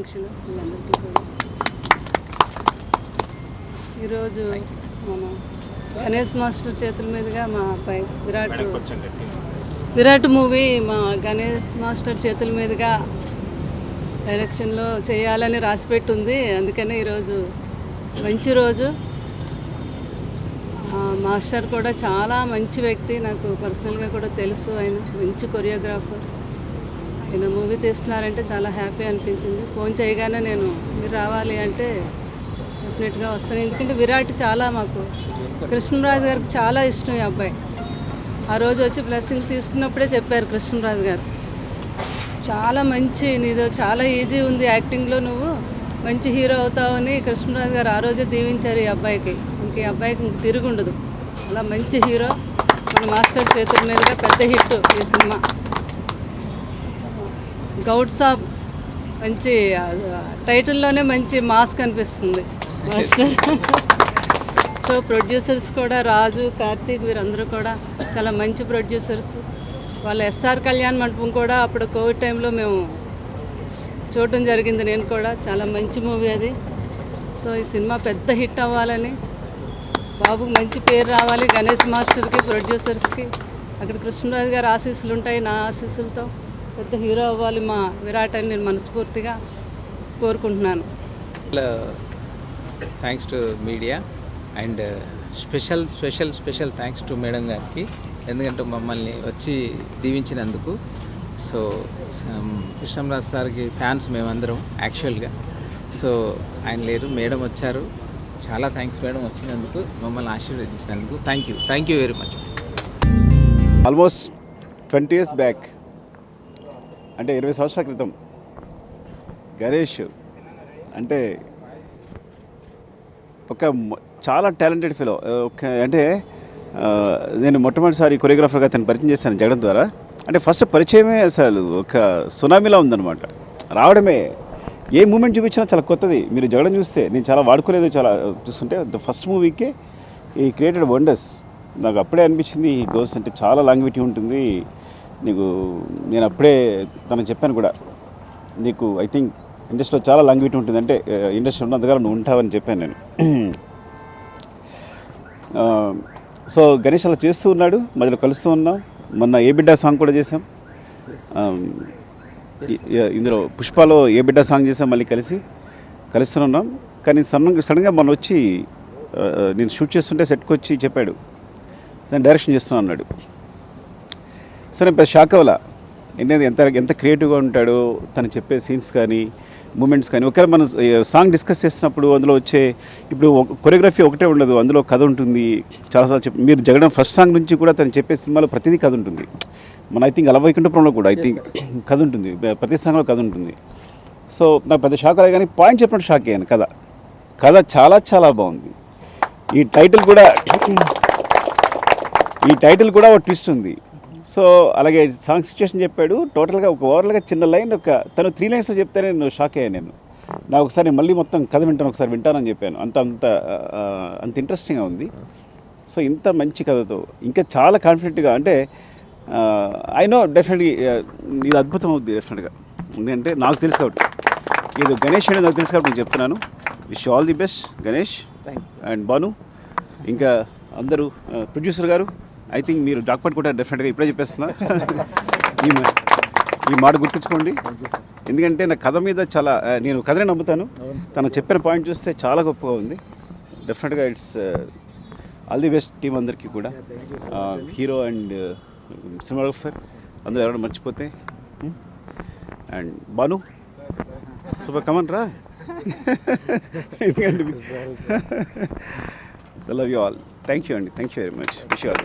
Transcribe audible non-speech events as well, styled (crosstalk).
శుభాకాంక్షలు మీ అందరికీ కూడా. ఈరోజు మన గణేష్ మాస్టర్ చేతుల మీదుగా మా అబ్బాయి విరాట్ విరాట్ మూవీ మా గణేష్ మాస్టర్ చేతుల మీదుగా డైరెక్షన్లో చేయాలని రాసిపెట్టి ఉంది అందుకనే ఈరోజు మంచి రోజు. మాస్టర్ కూడా చాలా మంచి వ్యక్తి. నాకు పర్సనల్గా కూడా తెలుసు ఆయన. మంచి కొరియోగ్రాఫర్. ఈయన మూవీ తీస్తున్నారంటే చాలా హ్యాపీ అనిపించింది. ఫోన్ చేయగానే నేను మీరు రావాలి అంటే డెఫినెట్గా వస్తాను. ఎందుకంటే విరాట్ చాలా మాకు కృష్ణరాజు గారికి చాలా ఇష్టం ఈ అబ్బాయి. ఆ రోజు వచ్చి బ్లెస్సింగ్ తీసుకున్నప్పుడే చెప్పారు కృష్ణరాజు గారు. చాలా మంచి నీదో చాలా ఈజీ ఉంది యాక్టింగ్లో నువ్వు మంచి హీరో అవుతావని కృష్ణరాజు గారు ఆ రోజే దీవించారు ఈ అబ్బాయికి. ఇంక ఈ అబ్బాయికి ఇంక తిరుగుండదు. అలా మంచి హీరో మన మాస్టర్ చేతుల మీదుగా పెద్ద హిట్ ఈ సినిమా. గౌడ్ సాబ్ మంచి టైటిల్లోనే మంచి మాస్ కనిపిస్తుంది మాస్టర్. సో ప్రొడ్యూసర్స్ కూడా రాజు కార్తీక్ వీరందరూ కూడా చాలా మంచి ప్రొడ్యూసర్స్. వాళ్ళ ఎస్ఆర్ కళ్యాణ్ మండపం కూడా అప్పుడు కోవిడ్ టైంలో మేము చూడటం జరిగింది నేను కూడా. చాలా మంచి మూవీ అది. సో ఈ సినిమా పెద్ద హిట్ అవ్వాలని బాబు మంచి పేరు రావాలి గణేష్ మాస్టర్కి ప్రొడ్యూసర్స్కి. అక్కడ కృష్ణరాజు గారి ఆశీస్సులు ఉంటాయి నా ఆశీస్సులతో. పెద్ద హీరో అవ్వాలి మా విరాట్ అని నేను మనస్ఫూర్తిగా కోరుకుంటున్నాను. Thanks to media and special special special thanks to madam గారికి. ఎందుకంటే మమ్మల్ని వచ్చి దీవించినందుకు. సో కృష్ణరాజ్ సార్కి ఫ్యాన్స్ మేమందరం యాక్చువల్గా సో ఆయన లేరు మేడం వచ్చారు. చాలా థ్యాంక్స్ మేడం వచ్చినందుకు మమ్మల్ని ఆశీర్వదించినందుకు. Thank you thank you very much almost twenty years back అంటే ఇరవై సంవత్సరాల క్రితం గణేష్ అంటే ఒక చాలా టాలెంటెడ్ ఫిలో ఒక అంటే నేను మొట్టమొదటిసారి కొరియోగ్రాఫర్గా తను పరిచయం చేశాను జగడం ద్వారా. అంటే ఫస్ట్ పరిచయమే అసలు ఒక సునామీలా ఉందన్నమాట. రావడమే. ఏ మూమెంట్ చూపించినా చాలా కొత్తది. మీరు జగడం చూస్తే నేను చాలా వాడుకోలేదు చాలా చూస్తుంటే ద ఫస్ట్ మూవీకే ఈ క్రియేటెడ్ వండర్స్. నాకు అప్పుడే అనిపించింది ఈ గోస్ అంటే చాలా లాంగ్విటీ ఉంటుంది. నీకు నేను అప్పుడే తనకు చెప్పాను కూడా నీకు ఐ థింక్ ఇండస్ట్రీలో చాలా లాంగ్విటీ ఉంటుంది అంటే ఇండస్ట్రీ ఉన్నంతగా నువ్వు ఉంటావని చెప్పాను నేను. సో గణేష్ అలా చేస్తూ ఉన్నాడు మధ్యలో కలుస్తూ ఉన్నాం. మొన్న ఏ బిడ్డ సాంగ్ కూడా చేసాం ఇందులో పుష్పలో ఏ బిడ్డ సాంగ్ చేసాం మళ్ళీ కలిసి కలుస్తున్నాం కానీ సడన్గా సడన్గా మొన్న వచ్చి నేను షూట్ చేస్తుంటే సెట్కి వచ్చి చెప్పాడు. నేను డైరెక్షన్ చేస్తున్నాను అన్నాడు. సరే నేను పెద్ద షాక్ అవ్వాల? ఏంటంటే ఎంత ఎంత క్రియేటివ్గా ఉంటాడో తను చెప్పే సీన్స్ కానీ మూమెంట్స్ కానీ ఒకవేళ మనం సాంగ్ డిస్కస్ చేసినప్పుడు అందులో వచ్చే ఇప్పుడు కొరియోగ్రఫీ ఒకటే ఉండదు అందులో కథ ఉంటుంది. చాలాసార్లు చెప్పి మీరు జగడం ఫస్ట్ సాంగ్ నుంచి కూడా తను చెప్పే సినిమాలో ప్రతిదీ కథ ఉంటుంది. మన ఐ థింక్ అలవైకుంఠపురంలో కూడా ఐ థింక్ (clears throat) కథ ఉంటుంది. ప్రతి సాంగ్లో కథ ఉంటుంది. సో నాకు పెద్ద షాక్ అయ్యా కానీ పాయింట్ చెప్పినట్టు షాక్ అయ్యాను కథ. కథ చాలా చాలా బాగుంది. ఈ టైటిల్ కూడా ఈ టైటిల్ కూడా ఒక ట్విస్ట్ ఉంది. సో అలాగే సాంగ్ సిచ్యువేషన్ చెప్పాడు. టోటల్గా ఒక ఓవరాల్గా చిన్న లైన్ ఒక తను త్రీ లైన్స్ చెప్తే నేను షాక్ అయ్యాను నేను. నాకు ఒకసారి మళ్ళీ మొత్తం కథ వింటాను ఒకసారి వింటానని చెప్పాను. అంత అంత అంత ఇంట్రెస్టింగ్గా ఉంది. సో ఇంత మంచి కథతో ఇంకా చాలా కాన్ఫిడెంట్గా అంటే ఐ నో డెఫినెట్లీ ఇది అద్భుతం అవుద్ది డెఫినెట్గా. ఎందుకంటే నాకు తెలుసు కాబట్టి. ఇది గణేష్ అనేది నాకు తెలుసు కాబట్టి నేను చెప్తున్నాను. Wish all the best Ganesh and Bhanu. ఇంకా అందరూ ప్రొడ్యూసర్ గారు ఐ థింక్ మీరు డాక్పట్ కూడా డెఫినెట్గా ఇప్పుడే చెప్పేస్తున్నా. ఈ ఈ మాట గుర్తుంచుకోండి. ఎందుకంటే నా కథ మీద చాలా నేను కథనే నమ్ముతాను. తను చెప్పిన పాయింట్ చూస్తే చాలా గొప్పగా ఉంది. డెఫినెట్గా it's all the best team అందరికీ కూడా. హీరో అండ్ సినిమాగ్రఫర్ అందరూ ఎవరైనా మర్చిపోతే అండ్ బాను సూపర్ కమన్ రా. (laughs) ఎందుకంటే so love you all thank you అండి thank you very much wish you all